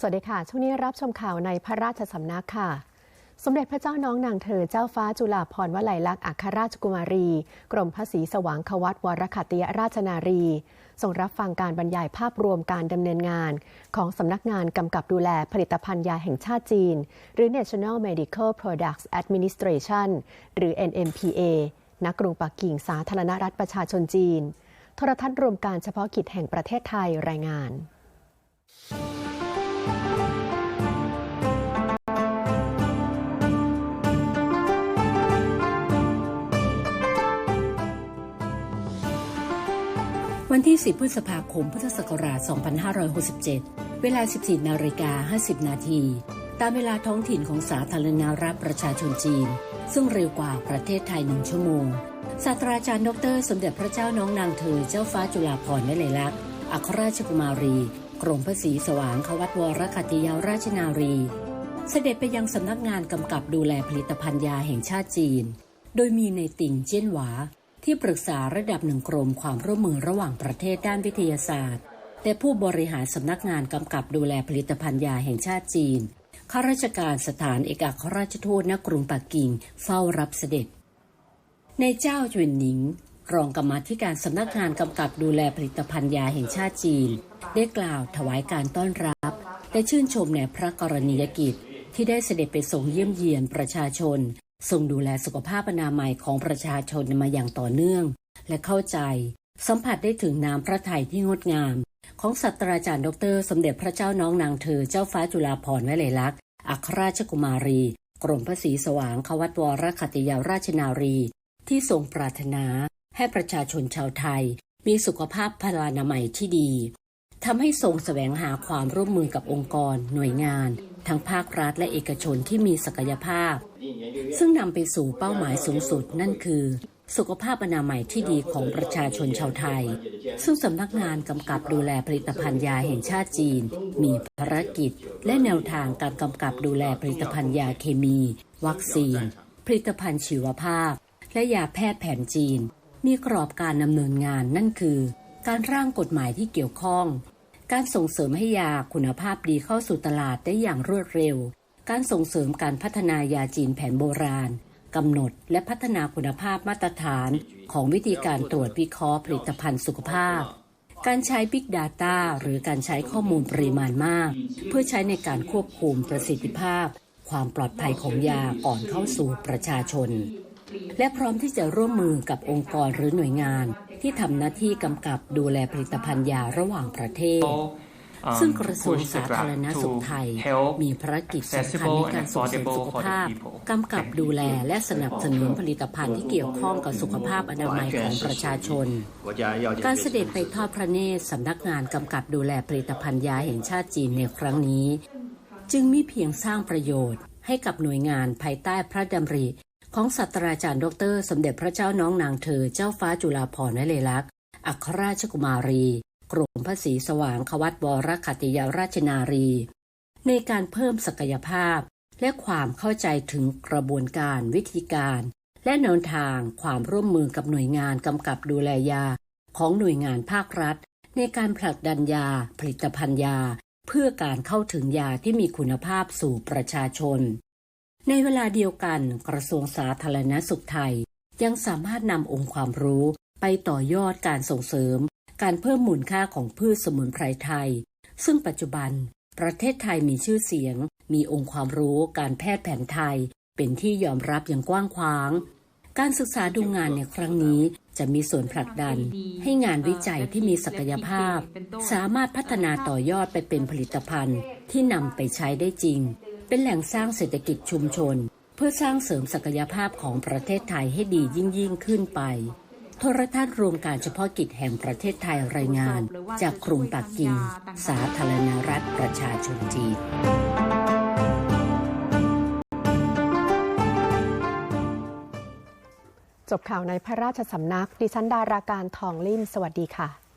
สวัสดีค่ะ ช่วงนี้รับชมข่าวในพระราชสำนักค่ะ สมเด็จพระเจ้าน้องนางเธอเจ้าฟ้าจุฬาภรณ์วลัยลักษณ์อัครราชกุมารี กรมพระศรีสว่างควัตวรขัตติยราชนารีทรงรับฟังการบรรยายภาพรวมการดำเนินงาน ของสำนักงานกำกับดูแลผลิตภัณฑ์ยาแห่งชาติจีน หรือ National Medical Products Administration หรือ NMPA ณกรุงปักกิ่งสาธารณรัฐประชาชนจีน โทรทัศน์รวมการเฉพาะกิจแห่งประเทศไทยรายงาน วันที่ 10 พฤษภาคม พุทธศักราช 2567 เวลา 14 นาฬิกา 50 นาที ตามเวลาท้องถิ่นของสาธารณรัฐประชาชนจีน ซึ่งเร็วกว่าประเทศไทยหนึ่งชั่วโมง ศาสตราจารย์ดร สมเด็จพระเจ้าน้องนางเธอเจ้าฟ้าจุฬาภรณ์วลัยลักษณ์ อัครราชกุมารี กรมพระศรีสว่างควัตวรคตติยาราชนารี เสด็จไปยังสำนักงานกำกับดูแลผลิตภัณฑ์ยาแห่งชาติจีน โดยมีในติ่งเจี้ยนหวา ที่ปรึกษาระดับหนึ่งกรมความร่วมมือระหว่างประเทศด้านวิทยาศาสตร์ แต่ผู้บริหารสำนักงานกำกับดูแลผลิตภัณฑ์ยาแห่งชาติจีนข้าราชการสถานเอกอัครราชทูตณกรุงปักกิ่งเฝ้ารับเสด็จ ในเจ้าจวนหนิง รองกรรมาธิการสำนักงานกำกับดูแลผลิตภัณฑ์ยาแห่งชาติจีน ได้กล่าวถวายการต้อนรับและชื่นชมในพระกรณียกิจที่ได้เสด็จไปทรงเยี่ยมเยียนประชาชน ทรงดูแลสุขภาพอนามัยของประชาชนมาอย่างต่อเนื่อง และเข้าใจ สัมผัสได้ถึงน้ำพระทัยที่งดงาม ของศาสตราจารย์ดร สมเด็จพระเจ้าน้องนางเธอเจ้าฟ้าจุฬาภรณ์วลัยลักษณ์อัครราชกุมารี กรมพระศรีสว่างควัตวรคตติยาราชนารี ที่ทรงปรารถนา ให้ประชาชนชาวไทย มีสุขภาพพลานามัยที่ดีทำให้ทรงแสวงหาความร่วมมือกับองค์กร หน่วยงาน ทั้งภาครัฐและเอกชนที่มีศักยภาพ ซึ่งนำไปสู่เป้าหมายสูงสุดนั่นคือ สุขภาพอนามัยที่ดีของประชาชนชาวไทย ซึ่งสำนักงานกำกับดูแลผลิตภัณฑ์ยาแห่งชาติจีน มีภารกิจ และแนวทางการกำกับดูแลผลิตภัณฑ์ยาเคมี วัคซีน ผลิตภัณฑ์ชีวภาพ และยาแพทย์แผนจีน มีกรอบการดำเนินงานนั่นคือ การร่างกฎหมายที่เกี่ยวข้อง การส่งเสริมให้ยาคุณภาพดีเข้าสู่ตลาดได้อย่างรวดเร็ว การส่งเสริมการพัฒนายาจีนแผนโบราณกำหนดและพัฒนาคุณภาพมาตรฐานของวิธีการตรวจวิเคราะห์ผลิตภัณฑ์สุขภาพ การใช้ Big Data หรือการใช้ข้อมูลปริมาณมาก เพื่อใช้ในการควบคุมประสิทธิภาพ ความปลอดภัยของยาก่อนเข้าสู่ประชาชน และพร้อมที่จะร่วมมือกับองค์กรหรือหน่วยงาน ที่ทำหน้าที่กำกับดูแลผลิตภัณฑ์ยาระหว่างประเทศ ซึ่งกระทรวงสาธารณสุขไทย มีภารกิจสำคัญในการส่งเสริมสุขภาพกำกับดูแลและสนับสนุนผลิตภัณฑ์ที่เกี่ยวข้องกับสุขภาพอนามัยของประชาชน การเสด็จไปทอดพระเนตรสำนักงานกำกับดูแลผลิตภัณฑ์ยาแห่งชาติจีนในครั้งนี้ จึงมิเพียงสร้างประโยชน์ให้กับหน่วยงานภายใต้พระดำริ ของศาสตราจารย์ดร สมเด็จพระเจ้าน้องนางเธอเจ้าฟ้าจุฬาภรณ์วลัยลักษ์อัครราชกุมารี กรมพระศรีสว่างควัตวรคตติยาราชนารี ในการเพิ่มศักยภาพ และความเข้าใจถึงกระบวนการวิธีการ และแนวทางความร่วมมือกับหน่วยงานกำกับดูแลยา ของหน่วยงานภาครัฐ ในการผลักดันยา ผลิตภัณฑ์ยา เพื่อการเข้าถึงยาที่มีคุณภาพสู่ประชาชน ในเวลาเดียวกันกระทรวงสาธารณสุขไทย ยังสามารถนำองค์ความรู้ไปต่อยอดการส่งเสริม การเพิ่มมูลค่าของพืชสมุนไพรไทย ซึ่งปัจจุบัน ประเทศไทยมีชื่อเสียง มีองค์ความรู้การแพทย์แผนไทย เป็นที่ยอมรับอย่างกว้างขวาง การศึกษาดูงานในครั้งนี้จะมีส่วนผลักดัน ให้งานวิจัยที่มีศักยภาพ สามารถพัฒนาต่อยอดไปเป็นผลิตภัณฑ์ที่นำไปใช้ได้จริง เป็นแหล่งสร้างเศรษฐกิจชุมชน เพื่อสร้างเสริมศักยภาพของประเทศไทยให้ดียิ่งยิ่งขึ้นไป โทรทัศน์รวมการเฉพาะกิจแห่งประเทศไทยรายงาน จากกรุงปักกิ่ง สาธารณรัฐประชาชนจีนจบข่าวในพระราชสำนัก ดิฉันดาราการทองลิ่ม สวัสดีค่ะ